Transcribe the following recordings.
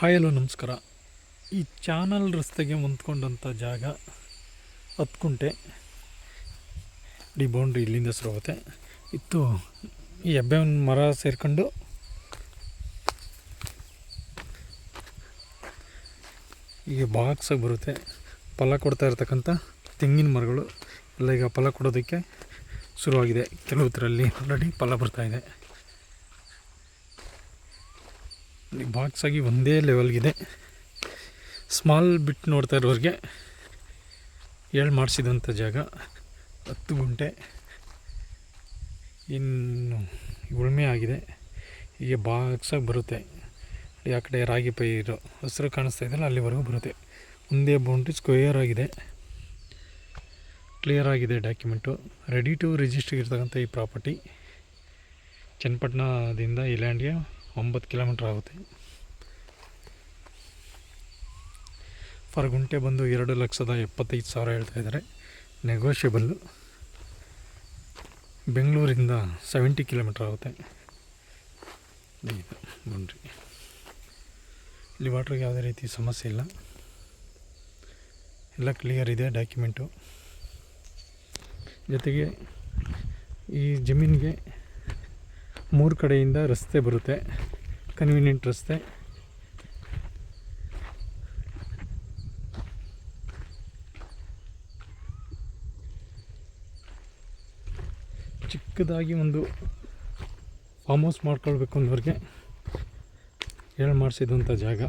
Hi, hello, ನಮಸ್ಕಾರ. ಈ channel ರಸ್ತೆಗೆ ಹೊಂದ್ಕೊಂಡಂಥ ಜಾಗ ಹತ್ತು ಕುಂಟೆ ಡಿ ಬೌಂಡ್ರಿ ಇಲ್ಲಿಂದ ಶುರು ಆಗುತ್ತೆ ಇತ್ತು, ಈ ಹೆಬ್ಬೆವನ ಮರ ಸೇರ್ಕೊಂಡು. ಈಗ ಬಾಕ್ಸಾಗಿ ಬರುತ್ತೆ. ಫಲ ಕೊಡ್ತಾ ಇರ್ತಕ್ಕಂಥ ತೆಂಗಿನ ಮರಗಳು. ಎಲ್ಲ ಈಗ ಫಲ ಕೊಡೋದಕ್ಕೆ ಶುರುವಾಗಿದೆ. ಕೆಲವುದರಲ್ಲಿ ಆಲ್ರೆಡಿ ಫಲ ಬರ್ತಾ ಬಾಕ್ಸ್ ಆಗಿ ಒಂದೇ ಲೆವೆಲ್ಗಿದೆ ಸ್ಮಾಲ್ ಬಿಟ್ ನೋಡ್ತಾ ಇರೋರಿಗೆ ಹೇಳಿ ಮಾಡಿಸಿದಂಥ ಜಾಗ ಹತ್ತು ಗುಂಟೆ. ಇನ್ನು ಉಳುಮೆ ಆಗಿದೆ. ಹೀಗೆ ಬಾಕ್ಸಾಗಿ ಬರುತ್ತೆ. ಆ ಕಡೆ ರಾಗಿ ಪೈರು ಹಸಿರು ಕಾಣಿಸ್ತಾ ಇದೆಯಲ್ಲ, ಅಲ್ಲಿವರೆಗೂ ಬರುತ್ತೆ. ಒಂದೇ ಬೌಂಡ್ರಿ ಸ್ಕ್ವೇಯರ್ ಆಗಿದೆ. ಕ್ಲಿಯರ್ ಆಗಿದೆ ಡಾಕ್ಯುಮೆಂಟು ರೆಡಿ ಟು ರಿಜಿಸ್ಟರ್ ಇರ್ತಕ್ಕಂಥ ಈ ಪ್ರಾಪರ್ಟಿ ಚನ್ನಪಟ್ಟಣದಿಂದ ಈ ಲ್ಯಾಂಡ್ಗೆ ಒಂಬತ್ತು ಕಿಲೋಮೀಟ್ರ್ ಆಗುತ್ತೆ. ಫರ್ ಗುಂಟೆ ಬಂದು ಎರಡು ಲಕ್ಷದ ಎಪ್ಪತ್ತೈದು ಸಾವಿರ ಹೇಳ್ತಾ ಇದ್ದಾರೆ. ನೆಗೋಷಿಯಬಲ್ಲು ಬೆಂಗಳೂರಿಂದ ಸೆವೆಂಟಿ ಕಿಲೋಮೀಟ್ರ್ ಆಗುತ್ತೆ. ಬನ್ರಿ. ಇಲ್ಲಿ ವಾಟ್ರಿಗೆ ಯಾವುದೇ ರೀತಿ ಸಮಸ್ಯೆ ಇಲ್ಲ. ಎಲ್ಲ ಕ್ಲಿಯರ್ ಇದೆ ಡಾಕ್ಯುಮೆಂಟು ಜೊತೆಗೆ ಈ ಜಮೀನಿಗೆ ಮೂರು ಕಡೆಯಿಂದ ರಸ್ತೆ ಬರುತ್ತೆ. ಕನ್ವೀನಿಯಂಟ್ ರಸ್ತೆ. ಚಿಕ್ಕದಾಗಿ ಒಂದು ಫಾರ್ಮ್ ಹೌಸ್ ಮಾಡ್ಕೊಳ್ಬೇಕು ಅನ್ನೋರಿಗೆ ಹೇಳಿ ಮಾಡಿಸಿದಂಥ ಜಾಗ.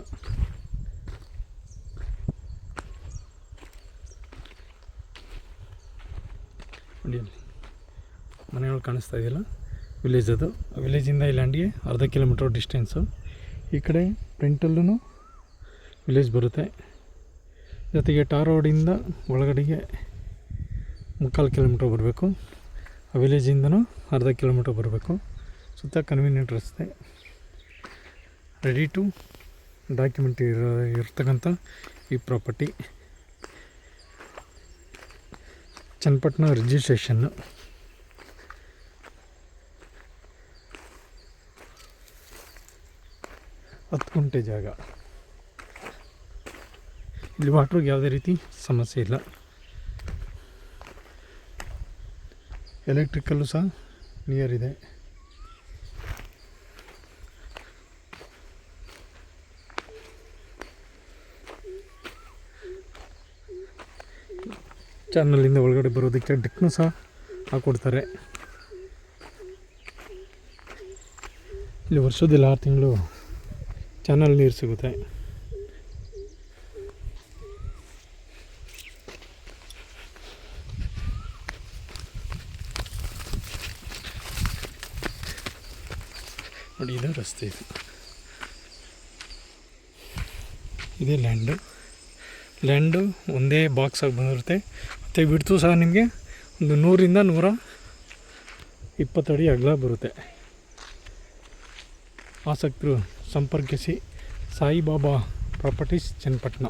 ಅಲ್ಲಿ ಮನೆಗಳು ಕಾಣಿಸ್ತಾ ಇದೆಯಲ್ಲ? ವಿಲೇಜ್ ಅದು. ವಿಲೇಜಿಂದ ಈ ಲ್ಯಾಂಡ್ಗೆ ಅರ್ಧ ಕಿಲೋಮೀಟ್ರ್ ಡಿಸ್ಟೆನ್ಸು ಈ ಕಡೆ ಪ್ರಿಂಟಲ್ಲೂ ವಿಲೇಜ್ ಬರುತ್ತೆ. ಜೊತೆಗೆ ಟಾರ್ ರೋಡಿಂದ ಒಳಗಡೆಗೆ ಮುಕ್ಕಾಲು ಕಿಲೋಮೀಟ್ರ್ ಬರಬೇಕು. ಆ ವಿಲೇಜಿಂದನೂ ಅರ್ಧ ಕಿಲೋಮೀಟ್ರ್ ಬರಬೇಕು. ಸುತ್ತ ಕನ್ವೀನಿಯಂಟ್ ರಸ್ತೆ. ರೆಡಿ ಟು ಡಾಕ್ಯುಮೆಂಟ್ ಇರೋ, ಇರ್ತಕ್ಕಂಥ ಈ ಪ್ರಾಪರ್ಟಿ ಚನ್ನಪಟ್ಟಣ ರಿಜಿಸ್ಟ್ರೇಷನ್ನು ಹತ್ತು ಗುಂಟೆ ಜಾಗ. ಇಲ್ಲಿ ವಾಟ್ರಿಗೆ ಯಾವುದೇ ರೀತಿ ಸಮಸ್ಯೆ ಇಲ್ಲ. ಎಲೆಕ್ಟ್ರಿಕಲ್ಲು ಸಹ ನಿಯರ್ ಇದೆ. ಚಾನಲಿಂದ ಒಳಗಡೆ ಬರೋದಕ್ಕೆ ಡಿಕ್ನು ಸಹ ಹಾಕ್ಕೊಡ್ತಾರೆ ಇಲ್ಲಿ ವರ್ಷದಲ್ಲಿ ಆರು ತಿಂಗಳು ಚಾನಲ್ ನೀರು ಸಿಗುತ್ತೆ. ನೋಡಿ, ಇದು ರಸ್ತೆ ಇದು. ಇದೇ ಲ್ಯಾಂಡು. ಲ್ಯಾಂಡು ಒಂದೇ ಬಾಕ್ಸಾಗಿ ಬಂದಿರುತ್ತೆ. ಮತ್ತು ಬಿಡ್ತು ಸಹ ನಿಮಗೆ ಒಂದು ನೂರಿಂದ ನೂರ ಇಪ್ಪತ್ತಡಿ ಅಗಲ ಬರುತ್ತೆ. ಆಸಕ್ತರು ಸಂಪರ್ಕಿಸಿ ಸಾಯಿಬಾಬಾ ಪ್ರಾಪರ್ಟೀಸ್ ಚನ್ನಪಟ್ಟಣ.